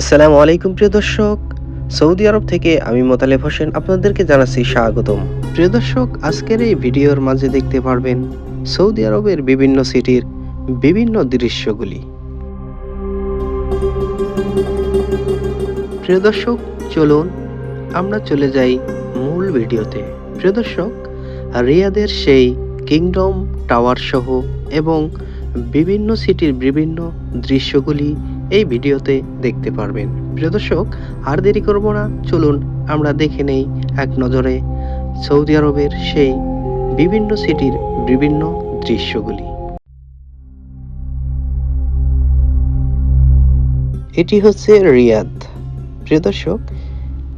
আসসালামু আলাইকুম, প্রিয় দর্শক। সৌদি আরব থেকে আমি মোতালেব হোসেন আপনাদেরকে জানাচ্ছি স্বাগতম। প্রিয় দর্শক, আজকের এই ভিডিওর মাঝে দেখতে পারবেন সৌদি আরবের বিভিন্ন সিটির বিভিন্ন দৃশ্যগুলি। প্রিয় দর্শক, চলুন আমরা চলে যাই মূল ভিডিওতে। প্রিয় দর্শক, রিয়াদের সেই কিংডম টাওয়ার সহ এবং বিভিন্ন সিটির বিভিন্ন দৃশ্যগুলি এই ভিডিওতে দেখতে পারবেন। প্রিয় দর্শক, আর দেরি করব না, চলুন আমরা দেখে নেই এক নজরে সৌদি আরবের সেই বিভিন্ন সিটির বিভিন্ন দৃশ্যগুলি। এটি হচ্ছে রিয়াদ। প্রিয় দর্শক,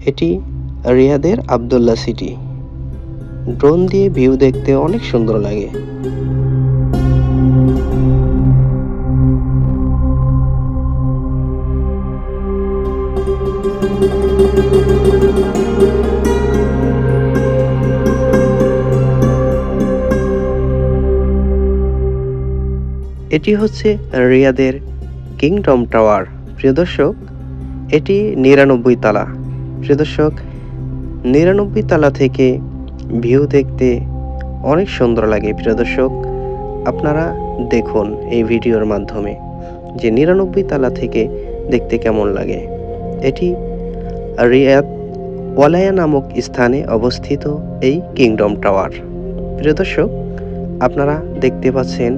এটি রিয়াদের আবদুল্লাহ সিটি। ড্রোন দিয়ে ভিউ দেখতে অনেক সুন্দর লাগে। এটি হচ্ছে রিয়াদের কিংডম টাওয়ার। প্রিয় দর্শক, এটি নিরানব্বই তালা। প্রিয় দর্শক, নিরানব্বই তালা থেকে ভিউ দেখতে অনেক সুন্দর লাগে। প্রিয় দর্শক, আপনারা দেখুন এই ভিডিওর মাধ্যমে যে নিরানব্বই তালা থেকে দেখতে কেমন লাগে। এটি রিয়াদ ওয়ালায়া নামক স্থানে অবস্থিত এই কিংডম টাওয়ার। প্রিয় দর্শক, আপনারা দেখতে পাচ্ছেন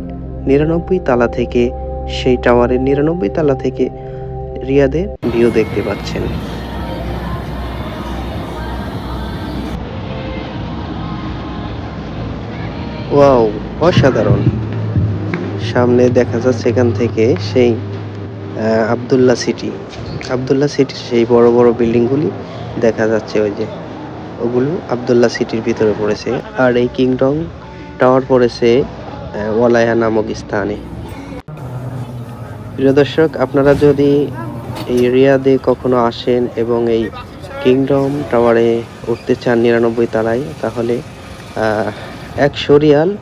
নিরানব্বই তালা থেকে সেই টাওয়ারের নিরানব্বই তালা থেকে রিয়াদের ভিউ দেখতে পাচ্ছেন। ওয়াও, অসাধারণ। সামনে দেখা যাচ্ছে এখান থেকে সেই আহ, আবদুল্লাহ সিটি। আবদুল্লাহ সিটির সেই বড় বড় বিল্ডিংগুলি দেখা যাচ্ছে ওই যে। ওগুলো আবদুল্লাহ সিটির ভিতরে পড়েছে। আর এই কিংডম টাওয়ার পড়েছে ওয়ালায়া নামক স্থানে। প্রিয় দর্শক আপনারা যদি এই রিয়াদে কখনো আসেন এবং এই কিংডম টাওয়ারে উঠতে চান নিরানব্বই তালায় তাহলে আহ, একশো রিয়াল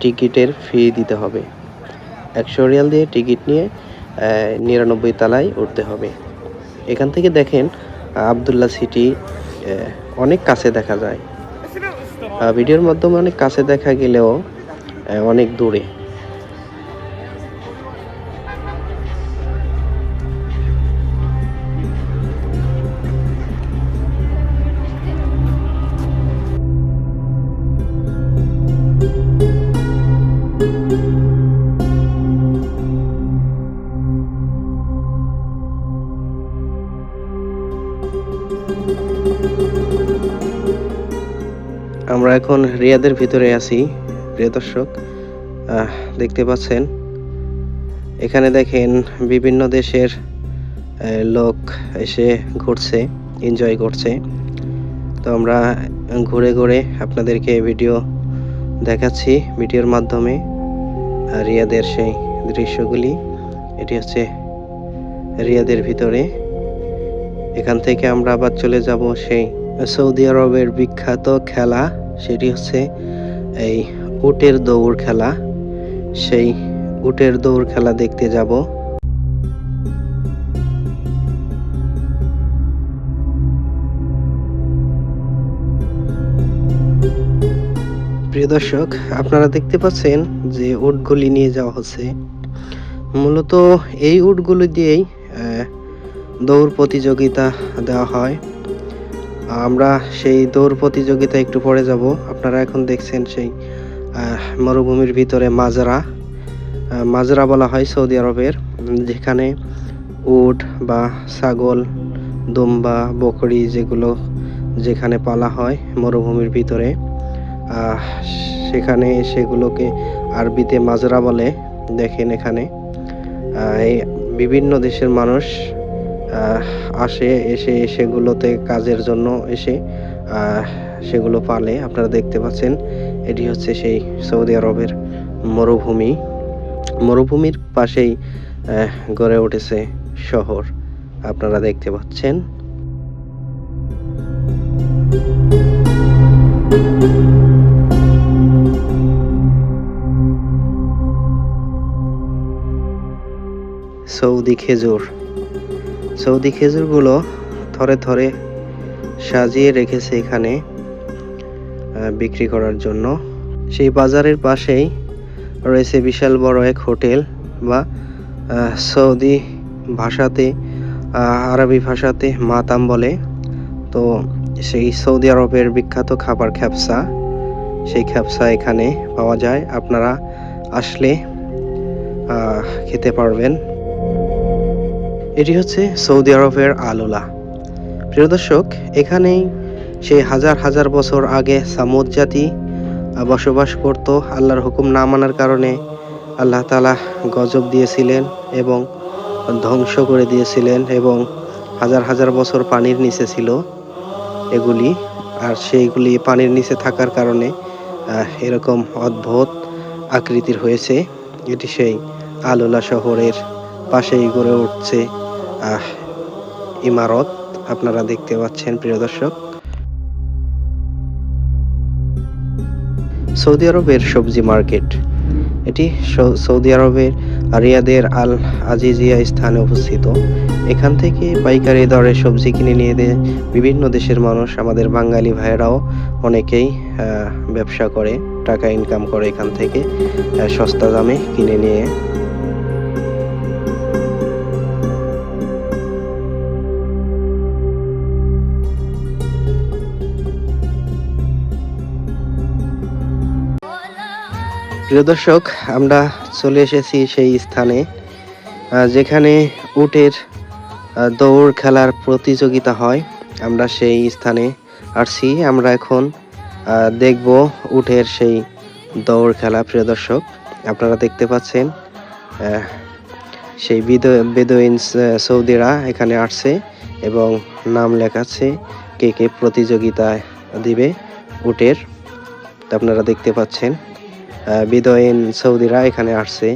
টিকিটের ফি দিতে হবে। একশো রিয়াল দিয়ে টিকিট নিয়ে নিরানব্বই তালায় উঠতে হবে। এখান থেকে দেখেন আবদুল্লা সিটি অনেক কাছে দেখা যায়। ভিডিওর মাধ্যমে অনেক কাছে দেখা গেলেও অনেক দূরে। আমরা এখন রিয়াদের ভিতরে আছি, প্রিয় দর্শক। দেখতে পাচ্ছেন, এখানে দেখেন বিভিন্ন দেশের লোক এসে ঘুরছে এনজয় করছে। তো আমরা ঘুরে ঘুরে আপনাদেরকে ভিডিও দেখাচ্ছি ভিডিওর মাধ্যমে রিয়াদের সেই দৃশ্যগুলি। এটি হচ্ছে রিয়াদের ভিতরে। এখান থেকে আমরা আবার চলে যাব সেই সৌদি আরবের বিখ্যাত খেলা। সেটি হচ্ছে এই উটের দৌড় খেলা। সেই উটের দৌড় খেলা দেখতে যাব। প্রিয় দর্শক, আপনারা দেখতে পাচ্ছেন যে উটগুলি নিয়ে যাওয়া হচ্ছে। মূলত এই উটগুলি দিয়েই দৌড় প্রতিযোগিতা দেওয়া হয়। আমরা সেই দৌড় প্রতিযোগিতা একটু পরে যাব। আপনারা এখন দেখছেন সেই মরুভূমির ভিতরে মাজরা মাজরা বলা হয় সৌদি আরবের, যেখানে উট বা ছাগল, দুম্বা, বকরি যেগুলো যেখানে পালা হয় মরুভূমির ভিতরে সেখানে সেগুলোকে আরবিতে মাজরা বলে। দেখেন এখানে এই বিভিন্ন দেশের মানুষ আসে, এসে সেগুলোতে কাজের জন্য এসে সেগুলো পালে। আপনারা দেখতে পাচ্ছেন, এটি হচ্ছে সেই সৌদি আরবের মরুভূমি। মরুভূমির পাশেই গড়ে উঠেছে শহর। আপনারা দেখতে পাচ্ছেন। সৌদি খেজুর। সৌদি খেজুরগুলো থরে থরে সাজিয়ে রেখেছে এখানে বিক্রি করার জন্য। সেই বাজারের পাশেই রয়েছে বিশাল বড় এক হোটেল বা সৌদি ভাষাতে আরবি ভাষাতে মাতাম বলে। তো সেই সৌদি আরবের বিখ্যাত খাবার খ্যাপসা, সেই খ্যাপসা এখানে পাওয়া যায়। আপনারা আসলে খেতে পারবেন। এটি হচ্ছে সৌদি আরবের আলোলা। প্রিয় দর্শক, এখানেই সেই হাজার হাজার বছর আগে সামুদ জাতি বসবাস করত। আল্লাহর হুকুম না মানার কারণে আল্লাহ তালা গজব দিয়েছিলেন এবং ধ্বংস করে দিয়েছিলেন এবং হাজার হাজার বছর পানির নিচে ছিল এগুলি। আর সেইগুলি পানির নিচে থাকার কারণে এরকম অদ্ভুত আকৃতির হয়েছে। এটি সেই আলোলা শহরের পাশেই গড়ে উঠছে। ইমারত আপনারা দেখতে পাচ্ছেন প্রিয় দর্শক। সৌদি আরবের সবজি মার্কেট। এটি সৌদি আরবের রিয়াদের আল আজিজিয়া স্থানে অবস্থিত। এখান থেকে পাইকারি দরে সবজি কিনে নিয়ে দেয় বিভিন্ন দেশের মানুষ আমাদের বাঙালি ভাইয়েরাও অনেকেই আহ, ব্যবসা করে টাকা ইনকাম করে এখান থেকে আহ, সস্তা দামে কিনে নিয়ে প্রিয় দর্শক, আমরা চলে এসেছি সেই স্থানে যেখানে উটের দৌড় খেলার প্রতিযোগিতা হয়। আমরা সেই স্থানে আসছি, আমরা এখন দেখব উটের সেই দৌড় খেলা, প্রিয় দর্শক। আপনারা দেখতে পাচ্ছেন সেই বিদ- বেদুইন সৌদিরা এখানে আসছে এবং নাম লেখাচ্ছে কে কে প্রতিযোগিতায় দিবে উটের। আপনারা দেখতে পাচ্ছেন বিদয়ীন সৌদিরা এখানে আসছে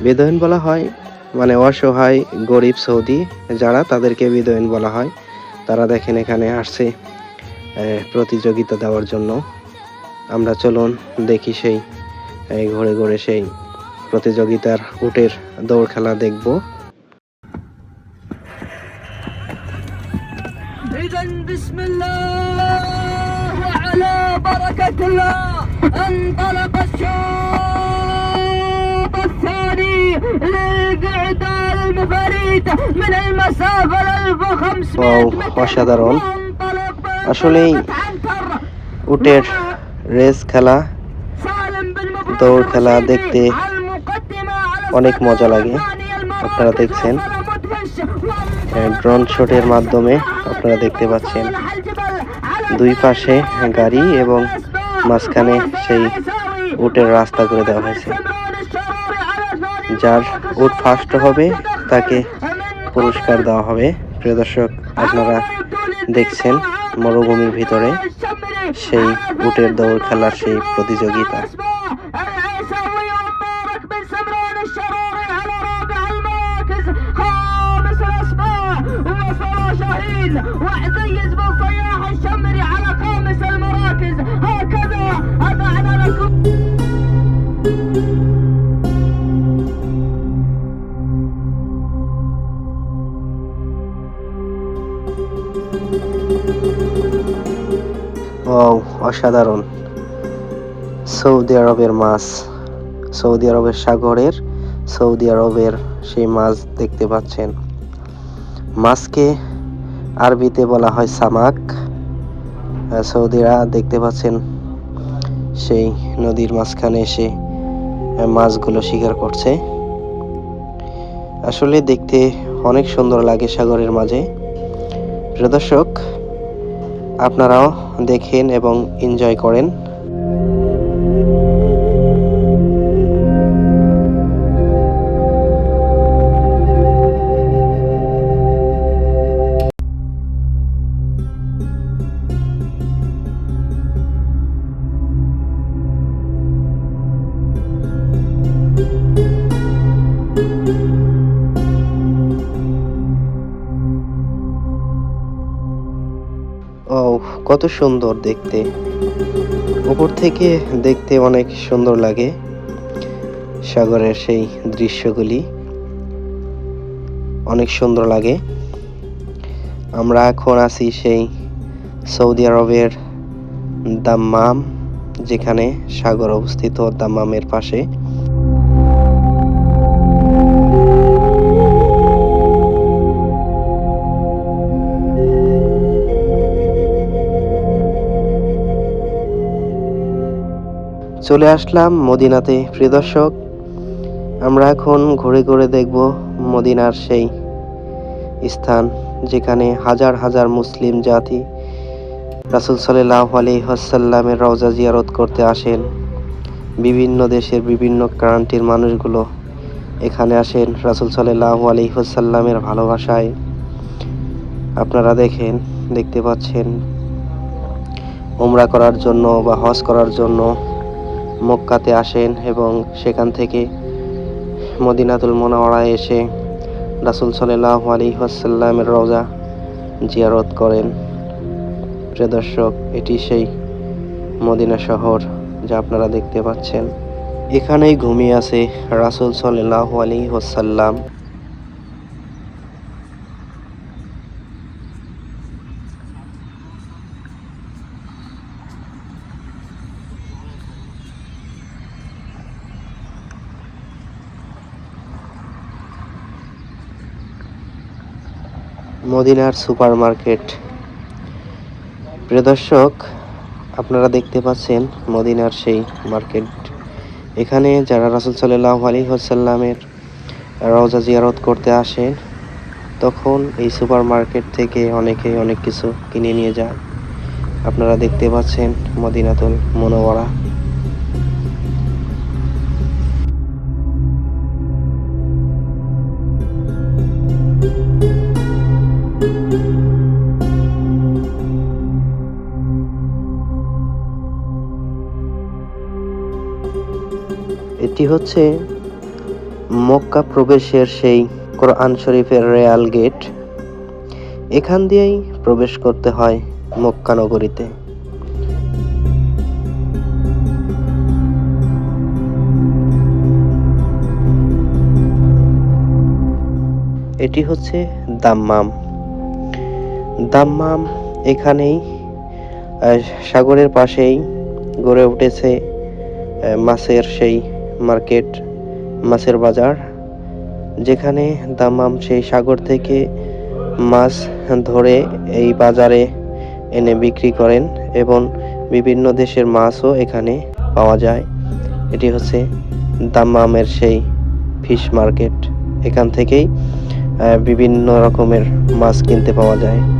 বিদয়ীন বলা হয় মানে অসহায় গরিব সৌদি যারা তাদেরকে বিদয়ীন বলা হয় তারা দেখেন এখানে আসছে আহ, প্রতিযোগিতা দেওয়ার জন্য আমরা চলুন দেখি সেই এই ঘুরে ঘুরে সেই প্রতিযোগিতার উটের দৌড় খেলা দেখব إذا بسم الله وعلى بركة الله انطلق الشوط الثاني للقعدة المفاريد من المسافة ال 1500 واو، متر অসাধারণ। وانطلق আসলেই عنتر উটের রেস খেলা سالم بالمبروك দৌড় খেলা الرشيدي দেখতে على المقدمة على অনেক الصف মজা লাগে। الثاني المراكز আপনারা দেখছেন। وصل مدهش ড্রোন শটের মাধ্যমে আপনারা দেখতে পাচ্ছেন দুই পাশে গাড়ি এবং মাঝখানে সেই উটের রাস্তা করে দেওয়া হয়েছে। যার উট ফার্স্ট হবে, তাকে পুরস্কার দেওয়া হবে। প্রিয় দর্শক, আপনারা দেখছেন মরুভূমির ভিতরে সেই উটের দৌড় খেলার সেই প্রতিযোগিতা। অসাধারণ। সৌদি আরবের মাছ, সৌদি আরবের সাগরের, সৌদি আরবের সেই মাছ দেখতে পাচ্ছেন। মাছকে আরবিতে বলা হয় সামাক। সৌদিরা দেখতে পাচ্ছেন সেই নদীর মাঝখানে এসে মাছগুলো শিকার করছে। আসলে দেখতে অনেক সুন্দর লাগে সাগরের মাঝে। প্রিয় দর্শক আপনারাও দেখেন এবং এনজয় করেন। ও কত সুন্দর দেখতে। উপর থেকে দেখতে অনেক সুন্দর লাগে সাগরের সেই দৃশ্যগুলি। অনেক সুন্দর লাগে। আমরা এখন আছি সেই সৌদি আরবের দাম্মাম, যেখানে সাগর অবস্থিত দাম্মামের পাশে। চলে আসলাম মদিনাতে, প্রিয় দর্শক। আমরা এখন ঘুরে ঘুরে দেখব মদিনার সেই স্থান, যেখানে হাজার হাজার মুসলিম জাতি রাসুল সাল্লাহ আলী হাসাল্লামের রওজা জিয়ারত করতে আসেন। বিভিন্ন দেশের বিভিন্ন কান্ট্রির মানুষগুলো এখানে আসেন রাসুল সাল্লাহ আলী হাসাল্লামের ভালোবাসায়। আপনারা দেখেন, দেখতে পাচ্ছেন, উমরা করার জন্য বা হজ করার জন্য মক্কাতে আসেন এবং সেখান থেকে মদিনাতুল মোনাওয়ারায় এসে রাসুল সাল্লাহ আলী ওয়াসাল্লামের রোজা জিয়ারত করেন। প্রিয় দর্শক, এটি সেই মদিনা শহর যা আপনারা দেখতে পাচ্ছেন। এখানেই ঘুমিয়ে আছে রাসুল সাল্লাহ আলী ওয়াসাল্লাম। মদিনার সুপার মার্কেট প্রিয় দর্শক, আপনারা দেখতে পাচ্ছেন মদিনার সেই মার্কেট। এখানে যারা রাসুল সাল্লাহ আলী হাসাল্লামের রওজা জিয়ারত করতে আসেন তখন এই সুপার মার্কেট থেকে অনেকে অনেক কিছু কিনে নিয়ে যায়। আপনারা দেখতে পাচ্ছেন মদিনাতুল মনোবরা এটি হচ্ছে মক্কা প্রবেশের সেই কোরআন শরীফের রেয়াল গেট। এখান দিয়েই প্রবেশ করতে হয় মক্কা নগরীতে। এটি হচ্ছে দাম্মাম। দাম্মাম এখানেই সাগরের পাশেই গড়ে উঠেছে মাছের সেই মার্কেট, মাছের বাজার, যেখানে দামাম সেই সাগর থেকে মাছ ধরে এই বাজারে এনে বিক্রি করেন এবং বিভিন্ন দেশের মাছও এখানে পাওয়া যায়। এটি হচ্ছে দামামের সেই ফিশ মার্কেট। এখান থেকেই বিভিন্ন রকমের মাছ কিনতে পাওয়া যায়।